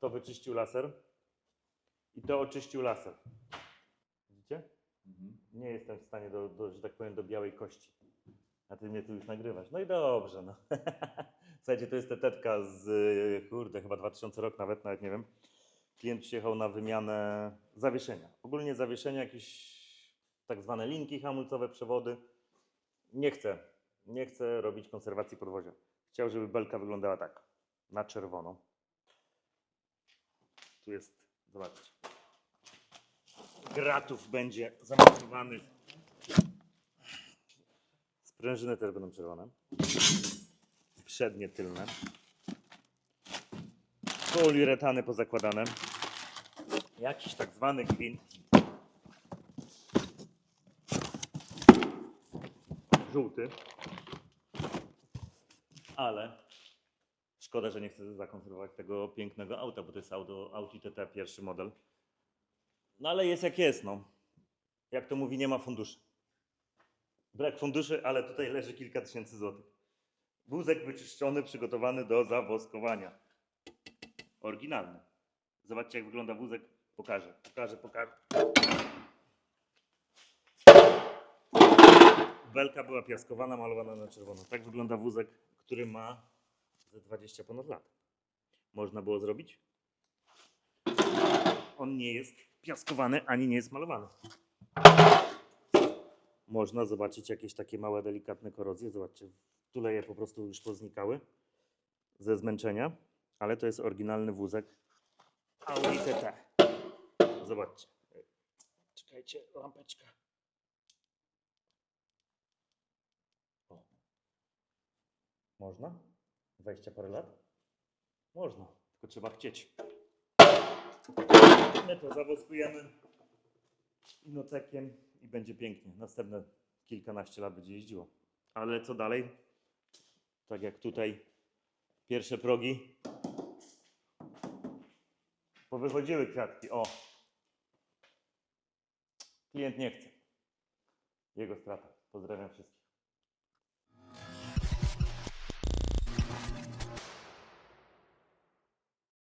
to wyczyścił laser i to oczyścił laser. Widzicie? Nie jestem w stanie, do, do, że tak powiem, do białej kości. A ty mnie tu już nagrywasz. No i dobrze, no. Słuchajcie, to jest tetetka z, kurde, chyba 2000 rok nawet, nawet nie wiem. Klient przyjechał na wymianę zawieszenia. Ogólnie zawieszenia, jakieś tak zwane linki hamulcowe, przewody. Nie chcę, nie chcę robić konserwacji podwozia. Chciał, żeby belka wyglądała tak, na czerwono. Tu jest, zobaczcie. Gratów będzie zamontowanych. Sprężyny też będą czerwone. Przednie, tylne. Poliuretany pozakładane. Jakiś tak zwany gwint. Żółty. Ale szkoda, że nie chcę zakonserwować tego pięknego auta, bo to jest auto Audi TT pierwszy model. No ale jest jak jest, no. Jak to mówi, nie ma funduszy. Brak funduszy, ale tutaj leży kilka tysięcy złotych. Wózek wyczyszczony, przygotowany do zawoskowania. Oryginalny. Zobaczcie, jak wygląda wózek. Pokażę, pokażę, pokażę. Belka była piaskowana, malowana na czerwono. Tak wygląda wózek, który ma ze 20 ponad lat. Można było zrobić? On nie jest piaskowany, ani nie jest malowany. Można zobaczyć jakieś takie małe, delikatne korozje. Zobaczcie, tuleje po prostu już poznikały ze zmęczenia, ale to jest oryginalny wózek Audi TT. Zobaczcie. Czekajcie, lampeczka. O. Można? 20 parę lat? Można, tylko trzeba chcieć. My to zawoskujemy inocekiem i będzie pięknie. Następne kilkanaście lat będzie jeździło. Ale co dalej? Tak jak tutaj pierwsze progi. Powychodziły kwiatki. O! Klient nie chce. Jego strata. Pozdrawiam wszystkich.